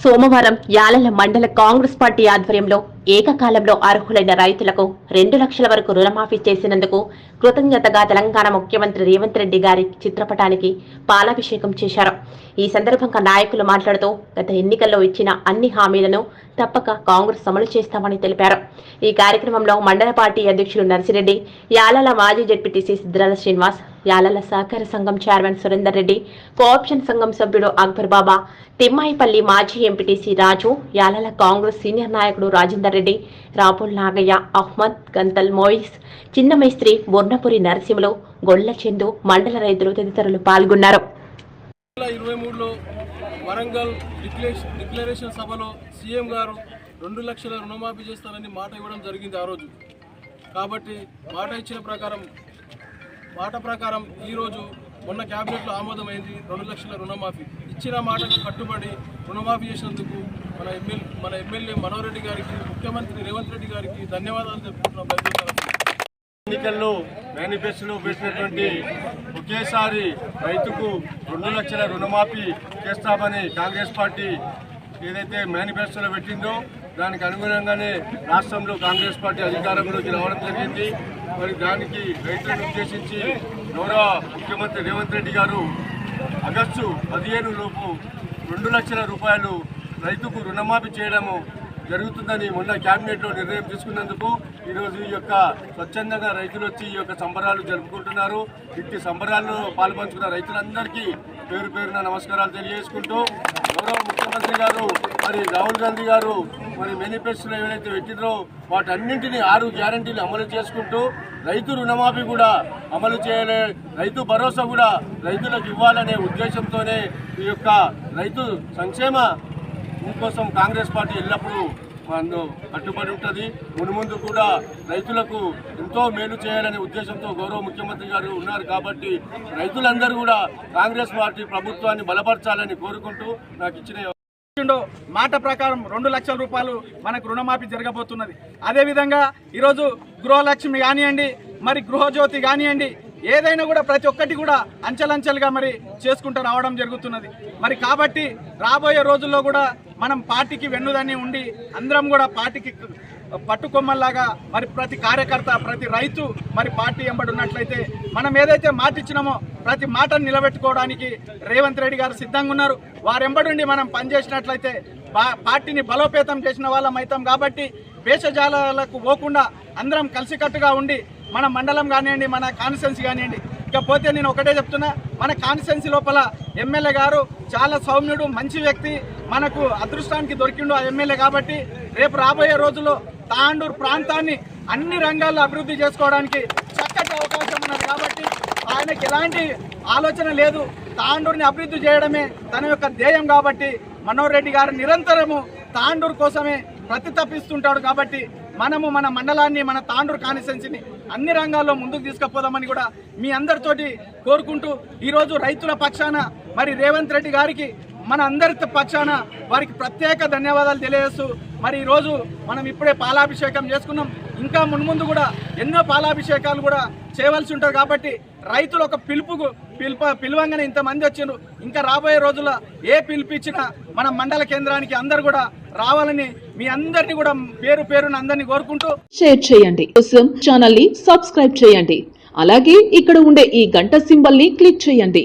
సోమవారం యాలల మండల కాంగ్రెస్ పార్టీ ఆధ్వర్యంలో ఏకకాలంలో అర్హులైన రైతులకు రెండు లక్షల వరకు రుణమాఫీ చేసినందుకు కృతజ్ఞతగా తెలంగాణ ముఖ్యమంత్రి రేవంత్ రెడ్డి గారి చిత్రపటానికి పాలాభిషేకం చేశారు. ఈ సందర్భంగా నాయకులు మాట్లాడుతూ గత ఎన్నికల్లో ఇచ్చిన అన్ని హామీలను తప్పక కాంగ్రెస్ అమలు చేస్తామని తెలిపారు. ఈ కార్యక్రమంలో మండల పార్టీ అధ్యక్షులు నర్సిరెడ్డి యాలల మాజీ జడ్పీటీసీ సిద్ధిరాల శ్రీనివాస్ యాలల సహకార సంఘం చైర్మన్ సురేందర్ రెడ్డి కోఆప్షన్ సంఘం సభ్యుడు అక్బర్ బాబా తిమ్మాయిపల్లి మాజీ ఎంపీటీసీ రాజు యాలల కాంగ్రెస్ సీనియర్ నాయకుడు రాజేందర్ రెడ్డి రాపుల్ నాగయ్య అహ్మద్ గంతల్ మోయిస్ చిన్న మేస్త్రి బొర్నపురి నరసింహులు గొల్ల చందు మండల రైతులు తదితరులు పాల్గొన్నారు. ఇరవై మూడులో వరంగల్ డిక్లరేషన్ సభలో సీఎం గారు రెండు లక్షల రుణమాఫీ చేస్తారని మాట ఇవ్వడం జరిగింది ఆ రోజు. కాబట్టి మాట ఇచ్చిన ప్రకారం మాట ప్రకారం ఈరోజు మొన్న క్యాబినెట్లో ఆమోదమైంది రెండు లక్షల రుణమాఫీ. ఇచ్చిన మాటకు కట్టుబడి రుణమాఫీ చేసినందుకు మన ఎమ్మెల్యే మన ఎమ్మెల్యే మనోహర్ రెడ్డి గారికి ముఖ్యమంత్రి రేవంత్ రెడ్డి గారికి ధన్యవాదాలు తెలుపుతున్నాం ఎన్నికల్లో మేనిఫెస్టోలో వేసినటువంటి ఒకేసారి రైతుకు రెండు లక్షల రుణమాఫీ చేస్తామని కాంగ్రెస్ పార్టీ ఏదైతే మేనిఫెస్టోలో పెట్టిందో దానికి అనుగుణంగానే రాష్ట్రంలో కాంగ్రెస్ పార్టీ అధికారంలోకి రావడం జరిగింది. మరి దానికి రైతులను ఉద్దేశించి గౌరవ ముఖ్యమంత్రి రేవంత్ రెడ్డి గారు ఆగస్టు పదిహేను లోపు రెండు లక్షల రూపాయలు రైతుకు రుణమాఫీ చేయడము జరుగుతుందని మొన్న క్యాబినెట్లో నిర్ణయం తీసుకున్నందుకు ఈరోజు ఈ యొక్క స్వచ్ఛందంగా రైతులు వచ్చి ఈ యొక్క సంబరాలు జరుపుకుంటున్నారు. ఇట్టి సంబరాల్లో పాల్పంచుకున్న రైతులందరికీ పేరు పేరున నమస్కారాలు తెలియజేసుకుంటూ గౌరవ ముఖ్యమంత్రి గారు మరి రాహుల్ గాంధీ గారు మరి మేనిఫెస్టోలో ఏవైతే పెట్టిందో వాటన్నింటినీ ఆరు గ్యారంటీలు అమలు చేసుకుంటూ రైతు రుణమాఫీ కూడా అమలు చేయలే రైతు భరోసా కూడా రైతులకు ఇవ్వాలనే ఉద్దేశంతోనే ఈ యొక్క రైతు సంక్షేమ కోసం కాంగ్రెస్ పార్టీ ఎల్లప్పుడూ మనం కట్టుబడి ఉంటుంది. మునుముందు కూడా రైతులకు ఎంతో మేలు చేయాలనే ఉద్దేశంతో గౌరవ ముఖ్యమంత్రి గారు ఉన్నారు కాబట్టి రైతులందరూ కూడా కాంగ్రెస్ పార్టీ ప్రభుత్వాన్ని బలపరచాలని కోరుకుంటూ నాకు ఇచ్చిన ఇచ్చిండో మాట ప్రకారం రెండు లక్షల రూపాయలు మనకు రుణమాఫీ జరగబోతున్నది. అదేవిధంగా ఈరోజు గృహలక్ష్మి కానివ్వండి మరి గృహజ్యోతి కానివ్వండి ఏదైనా కూడా ప్రతి ఒక్కటి కూడా అంచెలంచెలుగా మరి చేసుకుంటూ రావడం జరుగుతున్నది. మరి కాబట్టి రాబోయే రోజుల్లో కూడా మనం పార్టీకి వెన్నుదని ఉండి అందరం కూడా పార్టీకి పట్టుకొమ్మల్లాగా మరి ప్రతి కార్యకర్త ప్రతి రైతు మరి పార్టీ ఎంబడి ఉన్నట్లయితే మనం ఏదైతే మాట ఇచ్చినామో ప్రతి మాటను నిలబెట్టుకోవడానికి రేవంత్ రెడ్డి గారు సిద్ధంగా ఉన్నారు. వారెంబడుండి మనం పనిచేసినట్లయితే పార్టీని బలోపేతం చేసిన వాళ్ళం అవుతాం కాబట్టి వేషజాలకు పోకుండా అందరం కలిసికట్టుగా ఉండి మన మండలం కానివ్వండి మన కాన్స్టిట్యున్సీ కానివ్వండి ఇకపోతే నేను ఒకటే చెప్తున్నా మన కాన్స్టిట్యున్సీ లోపల ఎమ్మెల్యే గారు చాలా సౌమ్యుడు మంచి వ్యక్తి మనకు అదృష్టానికి దొరికిండు ఆ ఎమ్మెల్యే కాబట్టి రేపు రాబోయే రోజుల్లో తాండూరు ప్రాంతాన్ని అన్ని రంగాల్లో అభివృద్ధి చేసుకోవడానికి చక్కటి అవకాశం ఉన్నది కాబట్టి ఆయనకి ఎలాంటి ఆలోచన లేదు. తాండూరుని అభివృద్ధి చేయడమే తన యొక్క ధ్యేయం కాబట్టి మనోహర్ రెడ్డి గారు నిరంతరము తాండూరు కోసమే ప్రతి తప్పిస్తుంటాడు కాబట్టి మనము మన మండలాన్ని మన తాండూరు కాన్స్టిట్యున్సీని అన్ని రంగాల్లో ముందుకు తీసుకుపోదామని కూడా మీ అందరితోటి కోరుకుంటూ ఈరోజు రైతుల పక్షాన మరి రేవంత్ రెడ్డి గారికి మన అందరి పక్షాన వారికి ప్రత్యేక ధన్యవాదాలు తెలియజేస్తూ మరి ఈరోజు మనం ఇప్పుడే పాలాభిషేకం చేసుకున్నాం. ఇంకా మున్ముందు కూడా ఎన్నో పాలాభిషేకాలు కూడా చేయవలసి ఉంటుంది కాబట్టి రైతులు ఒక పిలుపుకు పిలుప పిలువంగానే ఇంతమంది వచ్చిండ్రు. ఇంకా రాబోయే రోజుల్లో ఏ పిలిపించినా మన మండల కేంద్రానికి అందరు కూడా రావాలని మీ అందరిని కూడా పేరు పేరున అందరినీ కోరుకుంటూ షేర్ చేయండి. కోసం ఛానల్ని సబ్స్క్రైబ్ చేయండి. అలాగే ఇక్కడ ఉండే ఈ గంట సింబల్ని క్లిక్ చేయండి.